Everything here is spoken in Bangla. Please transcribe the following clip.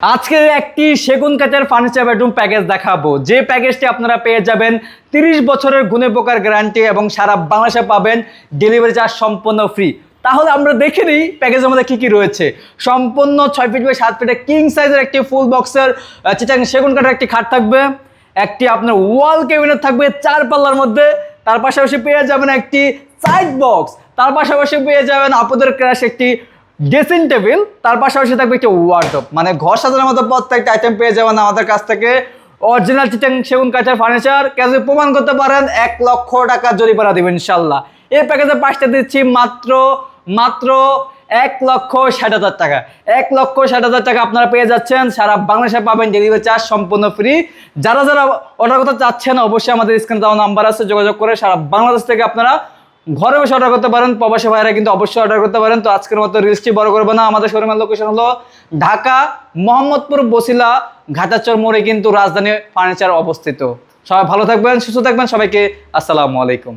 আজকে একটি সেগুন কাঠের ফার্নিচার বেডরুম প্যাকেজ দেখাবো। যে প্যাকেজটি আপনারা পেয়ে যাবেন তিরিশ বছরের গুণে পোকার গ্যারান্টি এবং সারা বাংলাদেশে পাবেন ডেলিভারি চার্জ সম্পূর্ণ ফ্রি তাহলে আমরা দেখে নিই প্যাকেজের মধ্যে কী কী রয়েছে। সম্পূর্ণ ছয় ফিট বাই সাত ফিটের কিং সাইজের একটি ফুল বক্সের চিটাং সেগুন কাঠের একটি খাট থাকবে। একটি আপনার ওয়াল ক্যাবিনেট থাকবে চার পাল্লার মধ্যে। তার পাশাপাশি পেয়ে যাবেন একটি সাইড বক্স তার পাশাপাশি পেয়ে যাবেন আপনাদের ক্র্যাশ একটি ড্রেসিং টেবিল, তার পাশাপাশি থাকবে একটি ওয়ার্ডরোব মানে ঘর সাজানোর মতো প্রত্যেকটা আইটেম পেয়ে যাবেন আমাদের কাছ থেকে। অরিজিনাল চিটাং সেগুন কাঠের ফার্নিচার কাজে প্রমাণ করতে পারেন, এক লক্ষ টাকা জরিমানা দেবেন ইনশাল্লাহ এই প্যাকেজের পাঁচটা দিচ্ছি, মাত্র মাত্র এক লক্ষ ষাট হাজার টাকা। এক লক্ষ ষাট হাজার টাকা আপনারা পেয়ে যাচ্ছেন, সারা বাংলাদেশে পাবেন ডেলিভারি চার্জ সম্পূর্ণ ফ্রি যারা যারা অর্ডার করতে চাচ্ছেন, অবশ্যই আমাদের স্ক্রিনে দেওয়া নাম্বার আছে, যোগাযোগ করে সারা বাংলাদেশ থেকে আপনারা ঘরে বসে অর্ডার করতে পারেন, প্রবাসী ভাইরা কিন্তু অবশ্যই অর্ডার করতে পারেন। তো আজকের মতো রিলসটি বড় করব না। আমাদের শোরুমের লোকেশন হলো ঢাকা, মোহাম্মদপুর, বসিলা, ঘাটাচর মোড়ে কিন্তু রাজধানী ফার্নিচার অবস্থিত। সবাই ভালো থাকবেন, সুস্থ থাকবেন। সবাইকে আসসালামু আলাইকুম।